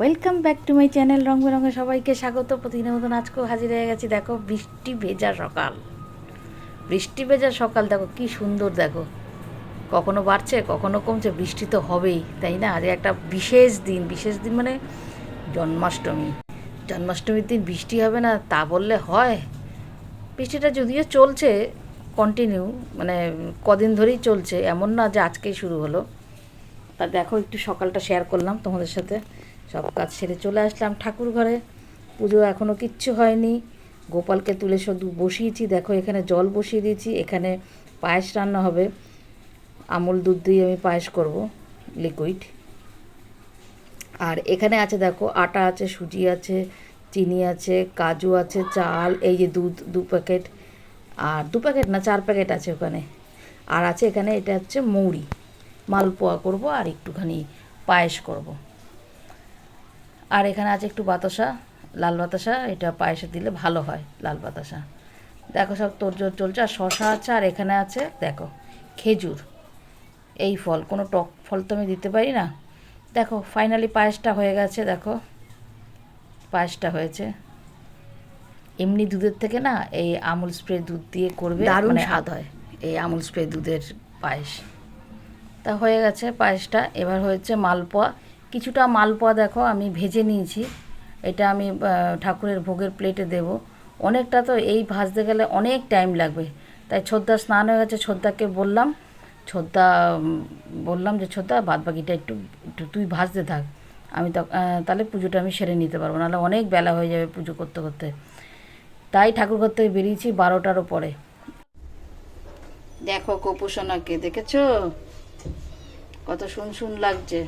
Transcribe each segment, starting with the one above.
Welcome back to my channel রং বেরঙে সবাইকে স্বাগত। প্রতিদিনের মতন আজকেও হাজির হয়ে গেছি, দেখো, বৃষ্টি ভেজা সকাল। বৃষ্টি ভেজা সকাল, দেখো, কি সুন্দর, দেখো। কখনো বাড়ছে, কখনো কমছে, বৃষ্টি তো হবেই, তাই না? আজ একটা বিশেষ দিন বিশেষ দিন মানে জন্মাষ্টমী। জন্মাষ্টমীর দিন বৃষ্টি হবে না, তা বললে হয়। বৃষ্টিটা যদিও চলছে কন্টিনিউ মানে কদিন ধরেই চলছে, এমন না যে আজকেই শুরু হলো। তা দেখো, একটু সকালটা শেয়ার করলাম তোমাদের সাথে। সব কাজ সেরে চলে আসলাম ঠাকুর ঘরে। পুজো এখনও কিচ্ছু হয়নি। গোপালকে তুলে শুধু বসিয়েছি। দেখো, এখানে জল বসিয়ে দিয়েছি। এখানে পায়েস রান্না হবে। আমুল দুধ দিয়ে আমি পায়েস করব, লিকুইড। আর এখানে আছে, দেখো, আটা আছে, সুজি আছে, চিনি আছে, কাজু আছে, চাল, এই যে দুধ, দু প্যাকেট। আর দু প্যাকেট না, চার প্যাকেট আছে ওখানে। আর আছে এখানে, এটা হচ্ছে মৌরি। মালপোয়া করব আর একটুখানি পায়েস করব। আর এখানে আছে একটু বাতাসা লাল বাতাসা এটা পায়েসে দিলে ভালো হয় লাল বাতাসা। দেখো সব তোরজোর চলছে আর শশা আছে আর এখানে আছে দেখো খেজুর। এই ফল কোনো টক ফল তো আমি দিতে পারি না। দেখো ফাইনালি পায়েসটা হয়ে গেছে দেখো পায়েসটা হয়েছে। এমনি দুধের থেকে না এই আমুল স্প্রে দুধ দিয়ে করবে দারুণ মানে স্বাদ হয় এই আমুল স্প্রে দুধের পায়েস। তা হয়ে গেছে পায়েসটা এবার হয়েছে মালপোয়া কিছুটা মালপোয়া দেখো, আমি ভেজে নিয়েছি। এটা আমি ঠাকুরের ভোগের প্লেটে দেব। অনেকটা তো এই ভাজতে গেলে অনেক টাইম লাগবে। তাই ছোদ্দা স্নান হয়ে গেছে, ছোদ্দাকে বললাম, ছোদ্দা বললাম যে, ছোদ্দা, বাদ বাকিটা একটু একটু তুই ভাজতে থাক। আমি তাহলে পুজোটা আমি সেরে নিতে পারব। নাহলে অনেক বেলা হয়ে যাবে পুজো করতে করতে। তাই ঠাকুর ঘর থেকে বেরিয়েছি বারোটারও পরে। দেখো কপুসোনাকে দেখেছ? কত শুন শুন লাগছে।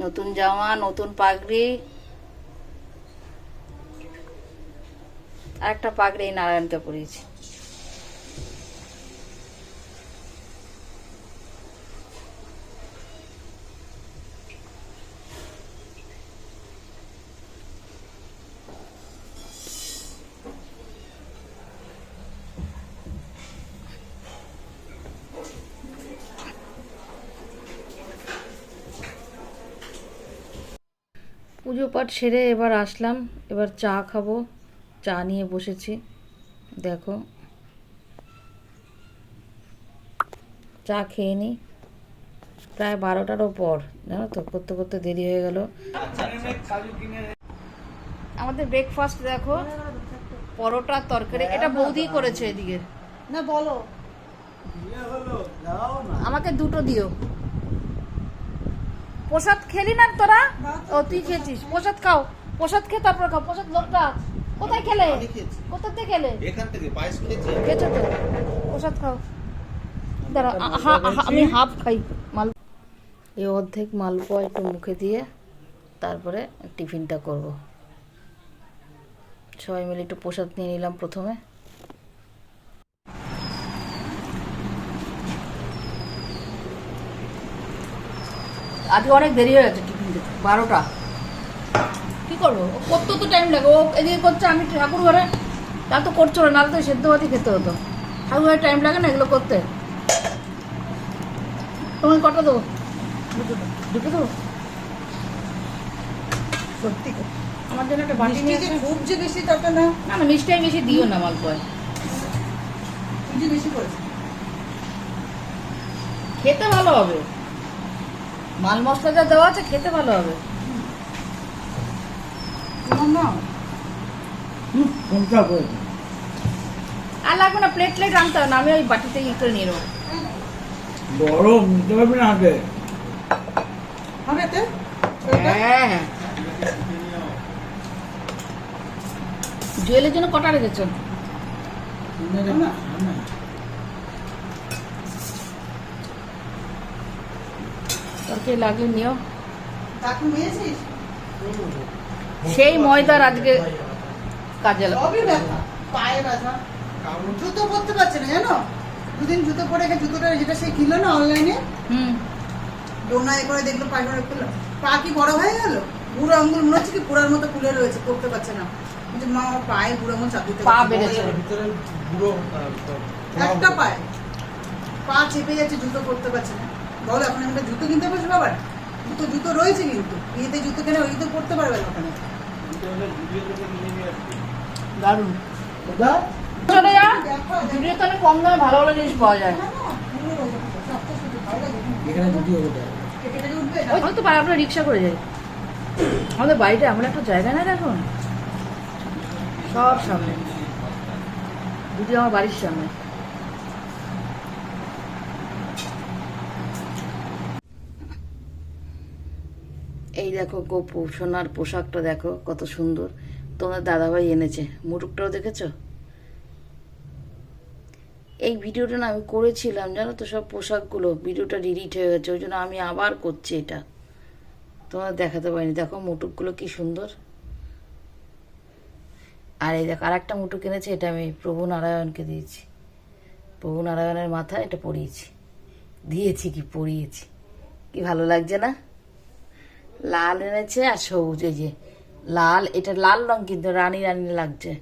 নতুন জামা নতুন পাগড়ি। আর একটা পাগড়ি নারায়ণকে পরিয়েছি। পুজো পাঠ সেরে এবার আসলাম। এবার চা খাব। চা নিয়ে বসেছি। দেখো। চা খেয়ে নিই প্রায় বারোটারও পর জানো তো? করতে করতে দেরি হয়ে গেল। আমাদের ব্রেকফাস্ট দেখো। পরোটা তরকারি। এটা বৌদি করেছে এদিকে। না বলো। আমাকে দুটো দিও। প্রসাদ খেলি না তোরা? ও তুই খেয়েছিস। প্রসাদ খাও। প্রসাদ খেয়ে তারপর খাও। প্রসাদ লোকটা কোথায় খেলে? কোথা থেকে খেলে? এখান থেকে পায়েস খেয়েছে। খেয়েছো তো? প্রসাদ খাও। দাঁড়া হা- হা- আমি হাফ খাই। মাল এই অর্ধেক মালপোয়া একটু মুখে দিয়ে তারপরে টিফিনটা করব। সবাই মিলে একটু প্রসাদ নিয়ে নিলাম প্রথমে। আজকে অনেক দেরি হয়ে গেছে টিফিন দিতে বারোটা। কি করব? ও করতে তো টাইম লাগে। ও এদিকে করছে আমি ঠাকুর ঘরে। তা তো করছ না নাহলে তো সেদ্ধ ভাতই খেতে হতো। ঠাকুর ঘরে টাইম লাগে না এগুলো করতে? তোমার কটা দেবো? দুটো দুটো দেবো? সত্যি আমার জন্য একটা বাটি নিয়ে। খুব যে বেশি তত না? না না মিষ্টাই বেশি দিও না মালপোয় বেশি করেছে। খেতে ভালো হবে। মাল মশলা যা দেওয়া আছে খেতে ভালো হবে। না আর লাগবে না প্লেট প্লেট আনতে হবে না আমি ওই বাটিতে ই করে নিয়ে নেব। গরম নিতে পারবে না হাতে? হবে হ্যাঁ হ্যাঁ। জুয়েলের জন্য কটা রেখেছো? তরকারি লাগলে নিও। সেই ময়দার আজকে কাজে লাগ- ব্যথা পায়ে ব্যথা। জুতো পরতে পারছে না জানো? দুদিন জুতো পরে গেছে জুতোটা যেটা সে কিনলো না অনলাইনে হুম। ডোনা এ করে দেখল পায়ে করে খুললো। পা কি বড় হয়ে গেল? বুড়ো আঙ্গুল মনে হচ্ছে কি পুরার মতো ফুলে রয়েছে পড়তে পারছে না। বলছে, মা আমার পায়ে বুড়ো আঙ্গুল চাপ দিতে পা বেড়েছে। ভিতরে পুরো একটা পায়ে। পা চেপে যাচ্ছে জুতো পরতে পারছে না। বলো এখন একটা জুতো কিনতে পারছ বাবার? জুতো জুতো রয়েছে কিন্তু। বিয়েতে জুতো কেনা ওই তো পড়তে পারবে না ওখানে? দারুণ। তো কম দামে ভালো ভালো জিনিস পাওয়া যায়। এখানে? ওই হয়তো পারে আমরা রিক্সা করে যাই। আমাদের বাড়িটা এমন একটা জায়গা না দেখুন সব সামনে। দুটি আমার বাড়ির সামনে। এই দেখো গোপু, সোনার পোশাকটা দেখো কত সুন্দর। তোমার দাদাভাই এনেছে মুটুকটাও দেখেছ? এই ভিডিওটা না আমি করেছিলাম, জানো তো সব পোশাকগুলো, ভিডিওটা ডিলিট হয়ে গেছে, ওই জন্য আমি আবার করছি এটা। তোমার দেখাতে পারিনি, দেখো মুটুকগুলো কি সুন্দর। আর এই দেখো আর একটা মুটুক কিনেছে এটা আমি প্রভু নারায়ণকে দিয়েছি। প্রভু নারায়ণের মাথায় এটা পরিয়েছি। দিয়েছি কি পরিয়েছি? কি ভালো লাগছে না? লাল এনেছে আর সবুজ, এই যে লাল, এটা লাল রং কিন্তু রানী রানী লাগছে।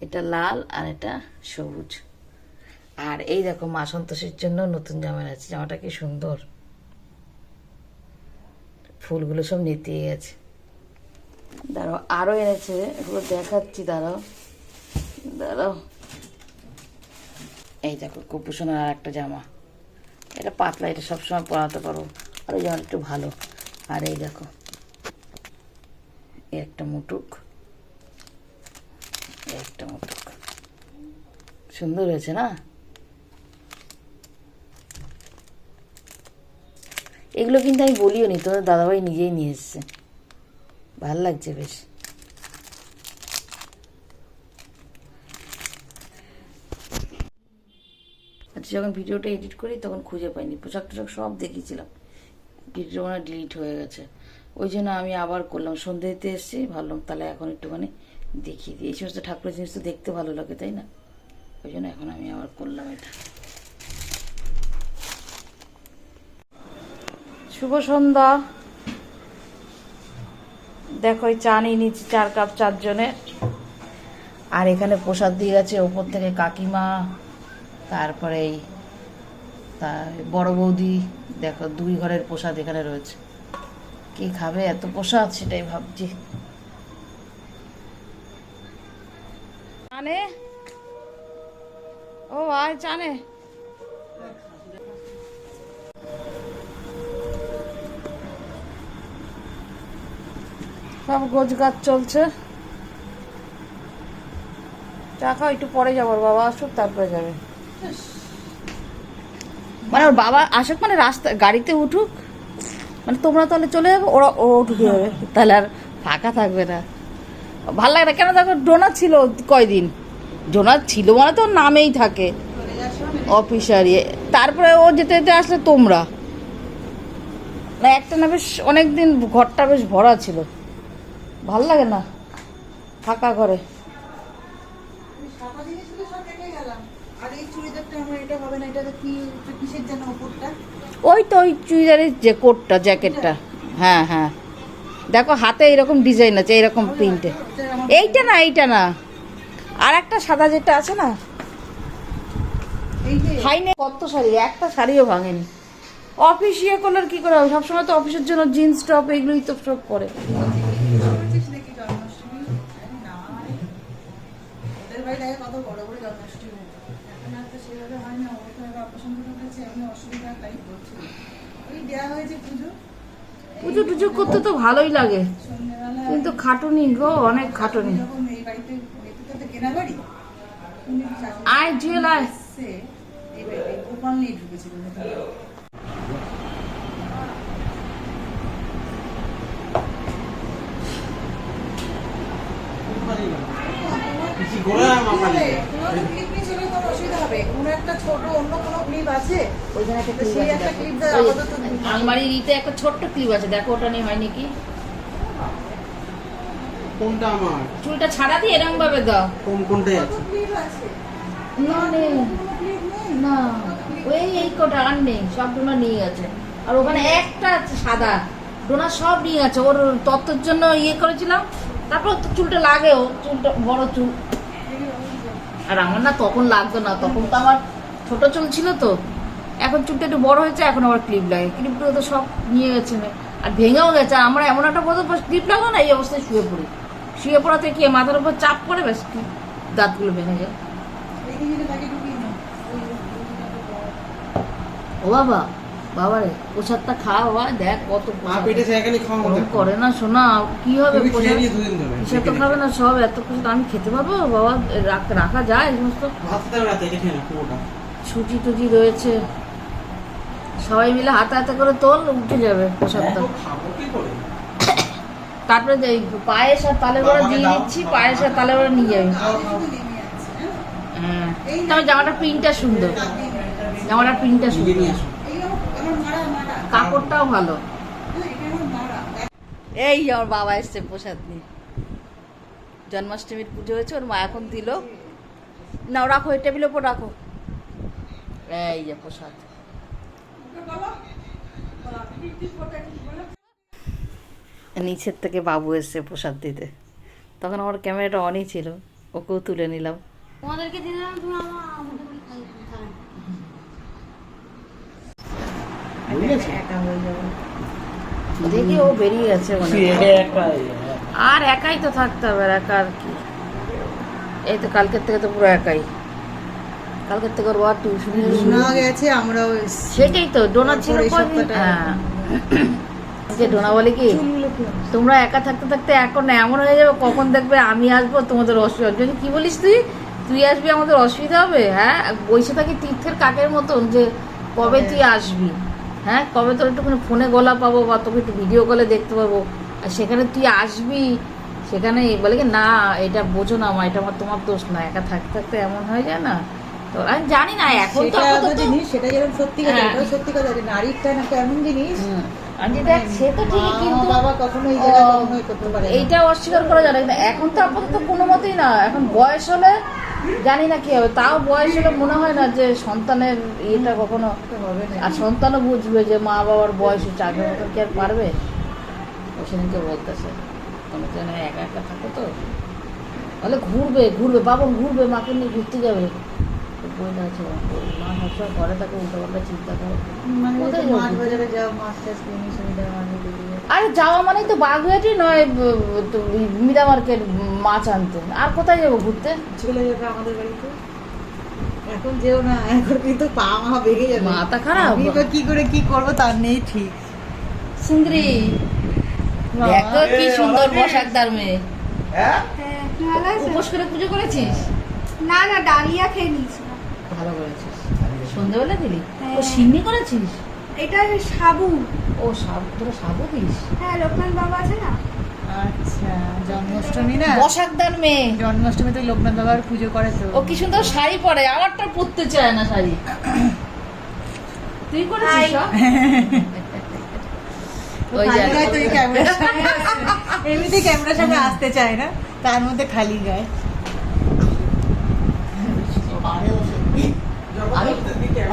এটা লাল আর এটা সবুজ। আর এই দেখো মা সন্তোষের জন্য নতুন জামা আছে জামাটা কি সুন্দর। ফুলগুলো সব নেতিয়ে গেছে। দাঁড়াও আরও এনেছে। এগুলো দেখাচ্ছি, দাঁড়াও। দাঁড়াও। এই দেখো কুপুসোনার আর একটা জামা। এটা পাতলা, এটা সবসময় পরাতে পারো। আর ওই জামাটা একটু ভালো। আর এই দেখো। একটা মুটুক। একটা মুটুক। সুন্দর হয়েছে না? এগুলো কিন্তু আমি বলিও নি তোদের দাদাভাই নিজেই নিয়ে এসছে। ভালো লাগছে বেশ। আচ্ছা যখন ভিডিওটা এডিট করি, তখন খুঁজে পাইনি। পোশাক টোশাক সব দেখিয়েছিলাম। ভিডিও মানে ডিলিট হয়ে গেছে। ওই জন্য আমি আবার করলাম। সন্ধ্যে দিতে এসেছি ভাবলাম, তাহলে এখন একটুখানি দেখিয়ে দিই। এই সমস্ত ঠাকুরের জিনিস তো দেখতে ভালো লাগে, তাই না? ওই জন্য এখন আমি আবার করলাম এটা। শুভ সন্ধ্যা। দেখো চা নিয়ে নিচ্ছি চার কাপ চারজনের আর এখানে প্রসাদ দিয়ে গেছে ওপর থেকে কাকিমা, তারপরে এই তার বড় বৌদি দেখো দুই ঘরের প্রসাদ এখানে রয়েছে। কে খাবে? এত প্রসাদ সেটাই ভাবছি। জানে ও আয় জানে সব গোছ গাছ চলছে। টাকা একটু পরে যাব বাবা আসুক তারপরে যাবে। মানে ওর বাবা আসুক মানে রাস্তা গাড়িতে উঠুক মানে তোমরা তাহলে চলে যাবে, ওরা ও উঠুক যাবে তাহলে আর ফাঁকা থাকবে না। ভালো লাগে না। কেন দেখো ডোনার ছিল কয়দিন? ডোনার ছিল মানে তো নামেই থাকে। অফিসার ইয়ে তারপরে ও যেতে যেতে আসলে তোমরা। না, একটা না বেশ অনেকদিন ঘরটা বেশ ভরা ছিল। ভালো লাগে না, ফাঁকা ঘরে। সাদা জিনিসগুলো সব রেখে গেলাম আর এই চুড়িদারটা আমার এটা হবে না এটা কি কিসের যেন উপরটা ওই তো ওই চুড়িদারের যে কোটটা জ্যাকেটটা। হ্যাঁ হ্যাঁ। দেখো হাতে এরকম ডিজাইন আছে এরকম প্রিন্টে। এইটা না এইটা না। আর একটা সাদা যেটা আছে না? হাইনে কত শাড়ি? একটা শাড়িও ভাঙেনি। অফিস ইয়ে করলে আর কি করে হবে? সবসময় তো অফিসের জন্য জিন্স টপ এগুলোই তো সব দেখে কত বড় বড় জন্মাষ্টমী হতো। এখন আর তো সেভাবে হয় না ওর তো এবার উঠেছে এমনি অসুবিধা তাই করছিল ওই দেওয়া হয়েছে পুজো। পুজো টুজো করতে তো ভালোই লাগে। কিন্তু খাটুনি গো অনেক খাটুনি। আয় জুয়েল আয়। গোপাল নিয়ে ঢুকেছিল ভেতরে। কিছু করে আমার কি হলে? তোমার তো clip নিয়ে চলে তোমার অসুবিধা হবে। কোনো একটা ছোট অন্য কোনো clip আছে? ওইখানে একটা তো ক্লিপ সেই আছে একটা দেখো। clip দেয়, ওই আপাতত আলমারির ইতে একটা ছোট্ট ক্লিপ আছে দেখো ওটা নিয়ে হয় নাকি? কোনটা আমার? চুলটা ছাড়া দিয়ে এরকম ভাবে দাও। কোন কোনটাই আছে? আছে? না নেই? না ওই এই কোটা আর নেই সব ডোনা নিয়ে গেছে। আর ওখানে একটা আছে সাদা। ডোনা সব নিয়ে গেছে। ওর তত্ত্বের জন্য ইয়ে করেছিলাম। তারপর তো চুলটা লাগেও চুলটা বড় চুল। আর আমার না তখন লাগতো না তখন তো আমার ছোট চুল ছিল তো। এখন চুলটা একটু বড় হয়েছে এখন আবার ক্লিপ লাগে। ক্লিপগুলো তো সব নিয়ে গেছে না আর ভেঙেও গেছে। আর আমরা এমন একটা বোধ ক্লিপ লাগাও না এই অবস্থায় শুয়ে পড়ি। শুয়ে পড়াতে কি মাথার উপর চাপ পড়ে? ব্যাস দাঁতগুলো ভেঙে যায়। ও বাবা বাবা রে প্রসাদটা খা বাবা দেখ কত খাওয়া করে। না শোনা কি হবে কিসের তো খাবে না সব এত প্রসাদ আমি খেতে পারব? বাবা রাখ- রাখা যায় সমস্ত? সুজি টুজি রয়েছে। সবাই মিলে হাতে হাতে করে তোল উঠে যাবে প্রসাদটা। করে? তারপরে পায়েস আর বড়া বাবাকে দিয়ে দিচ্ছি পায়েস আর তালের বড়া নিয়ে যাবি। হ্যাঁ? হ্যাঁ। তবে জামাটা প্রিন্টটা সুন্দর। জামাটা প্রিন্টটা সুন্দর নিয়ে আসো এই আমার- আমার মারা, মারা। কাপড়টাও ভালো। এই আমার বাবা এসছে প্রসাদ নিয়ে। জন্মাষ্টমীর পুজো হয়েছে ওর মা এখন দিল। না রাখো এই টেবিলের উপর রাখো। এই যে প্রসাদ। নিচের থেকে বাবু এসছে প্রসাদ দিতে। তখন আমার ক্যামেরাটা অনই ছিল ওকেও তুলে নিলাম। তোমাদেরকে দিলাম তুমি আমার আমাদের বাড়ি খাই খাবে বুঝেছ একা হয়ে যাবে। দেখি ও বেরিয়ে গেছে মানে একটা আর একাই তো থাকতে হবে আর একা আর কি। এই তো কালকের থেকে তো পুরো একাই। কালকের থেকে ওর বাবা টিউশন গেছে আমরাও সেটাই তো ডোনা ছিল হ্যাঁ। যে ডোনা বলে কি? তোমরা একা থাকতে থাকতে এখন এমন হয়ে যাবে কখন দেখবে আমি আসব তোমাদের অসুবিধা কি বলিস তুই? তুই আসবি আমাদের অসুবিধা হবে হ্যাঁ? বসে থাকি তীর্থের কাকের মতন যে কবে তুই আসবি? হ্যাঁ কবে তোর একটুখানি ফোনে গলা পাবো বা তোকে একটু ভিডিও কলে দেখতে পাবো? আর সেখানে তুই আসবি সেখানে বলে কি না এটা বোঝো না মা এটা আমার তোমার দোষ না। একা থাকতে থাকতে এমন হয়ে যায় না? তো আমি জানি না এখন তো সেটা জিনিস যেরকম সত্যি কথা হ্যাঁ। সত্যি কথা টান একটা এমন জিনিস। সে তো ঠিকই কিন্তু বাবা কখনো এই জায়গায় করতে পারে এইটা অস্বীকার করা যাবে না। এখন তো আপাতত কোনো মতেই না এখন বয়স হলে জানি না কি হবে। তাও বয়স হলে মনে হয় না যে সন্তানের ইয়েটা কখনো হবে আর সন্তানও বুঝবে যে মা বাবার বয়স হচ্ছে মতো কি আর পারবে? ও সেদিনকে বলতেছে কোনো যেন একা একা থাকো তো। তাহলে ঘুরবে ঘুরবে, বাবা ঘুরবে, মাকে নিয়ে ঘুরতে যাবে। বইটা আছে মা সবসময় ঘরে থাকে উল্টো পাল্টা চিন্তা করে। মানে মানে আরে যাওয়া মানেই তো বাগুয়াটি নয় মিরা মার্কেট মাছ আনতে। আর কোথায় যাব ঘুরতে? চলে যাবে আমাদের বাড়িতে। এখন যেও না এখন কিন্তু পা মা বেরিয়ে যাবে। মাথা খারাপ? এবার কি করে কি করব তার নেই ঠিক। সুন্দরী। দেখো কি সুন্দর বসাকদার মেয়ে। হ্যাঁ? হ্যাঁ, তুমি ভালো আছো? উপোস করে পুজো করেছিস? না না ডালিয়া খেয়ে নিয়েছিলাম ভালো করেছিস। সন্ধ্যেবেলা দিলি? ও হ্যাঁ। সিন্নি করেছিস? এটা সাবু। ও সাব তোরা সাবু দিস হ্যাঁ লোকনাথ বাবা আছে না? আচ্ছা জন্মাষ্টমী না? বসাকদার মেয়ে। জন্মাষ্টমীতে লোকনাথ বাবার পুজো করে তো। ও কি সুন্দর শাড়ি পরে আমারটা পরতে চায় না শাড়ি। তুই করেছিস ওই খালি গায়ে তো ক্যামেরার সামনে ক্যামেরার সামনে আসতে চায় না তার মধ্যে খালি গায়ে। আমি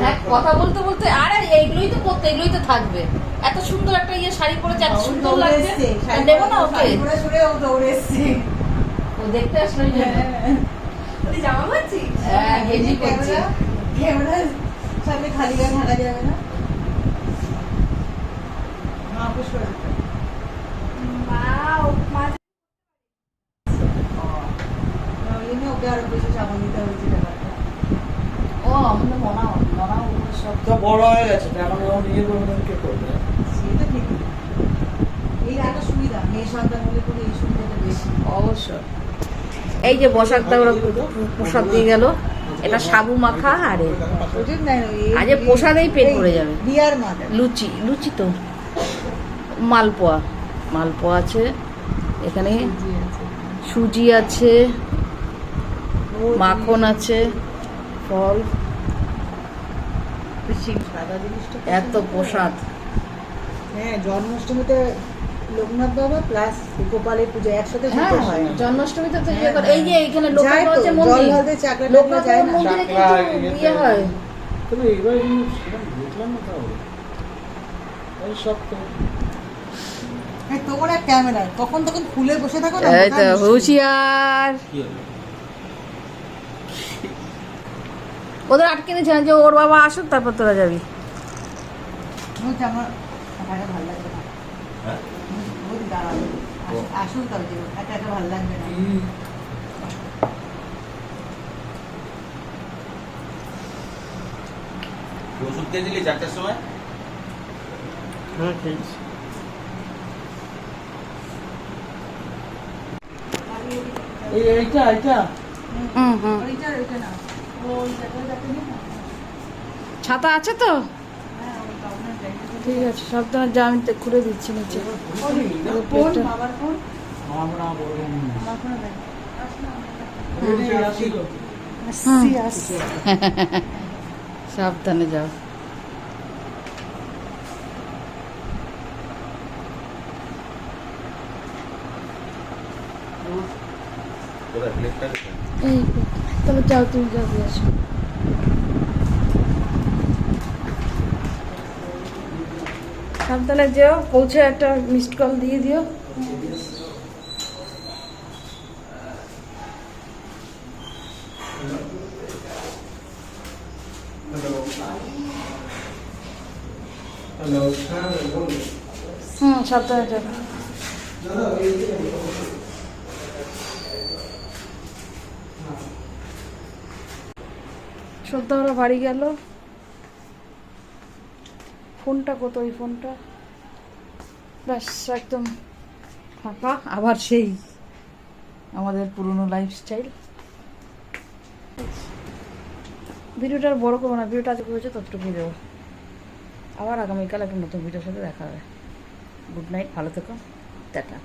হ্যাঁ কথা বলতে বলতে আরে এইগুলোই তো করতে এগুলোই তো থাকবে। এত সুন্দর একটা ইয়ে শাড়ি পরেছে এত সুন্দর দৌড়ে লাগছে। দেবো না ওকে? ও দেখতে আসলো ওই জামা হ্যাঁ গেঞ্জি করছি ক্যামেরা সামনে খালি গায়ে থাকা যাবে না? মা করে দিতে। বাও মাছ ওই জন্য ওকে আরও বেশি সামাল দিতে হয়েছে ব্যাপারটা ও আমাদের মনা মনা ওগুলো সব তো বড় হয়ে গেছে এখন ও নিজে করবে তখন কে করবে? সেটা ঠিক এই একটা সুবিধা মেয়ে সন্তান হলে কোনো এই সুবিধাটা বেশি। অবশ্য এই যে বসাকটা ওরা প্রসাদ দিয়ে গেল। এটা সাবু মাখা আরে আজ প্রসাদেই পেট ভরে যাবে। লুচি লুচি তো। মালপোয়া। মালপোয়া আছে। এখানে সুজি আছে। মাখন আছে। ফল। এত প্রসাদ। হ্যাঁ জন্মাষ্টমীতে লোকনাথ বাবা প্লাস গোপালের পুজো একসাথে হ্যাঁ জন্মাষ্টমীতে তো ইয়ে করে এই যে এখানে লোকনাথ মন্দির লোকনাথ মন্দিরে কিন্তু ইয়ে হয়। তবে এবার দেখলাম না তাহলে ওই সব তো। এই তোমার ক্যামেরা কখন তখন খুলে বসে থাকো না এই তো হুঁশিয়ার কি হলো ওদের আটকে দিয়েছে যে ওর বাবা আসুক তারপর তোরা যাবি। হ্যাঁ? চারটার সময়? হ্যাঁ এইটা এইটা? হুম হুম। ওইটা ওইটা না। ছাতা আছে তো? হ্যাঁ ঠিক আছে সাবধানে যা আমি খুলে দিচ্ছি নিচে। ফোন প্লেটটা বাবার ফোন? আমরা বললাম আমার ফোনে দেখ আসি আসছি আসছি সাবধানে যাও? এই তাহলে যাও তুমি যাও দিয়ে আসো সাবধানে যেও পৌঁছে একটা মিসড কল দিয়ে দিও হুম সাবধানে যাও শ্রদ্ধাওরা বাড়ি গেল। ফোনটা কত ওই ফোনটা? ব্যাস, একদম ফাঁকা। আবার সেই আমাদের পুরনো লাইফস্টাইল ভিডিওটা আর বড় করব না, ভিডিওটা আজকে হয়েছে ততটুকু দেবো। আবার আগামীকাল একটা নতুন ভিডিওর সাথে দেখা হবে। গুড নাইট ভালো থেকো। টাটা।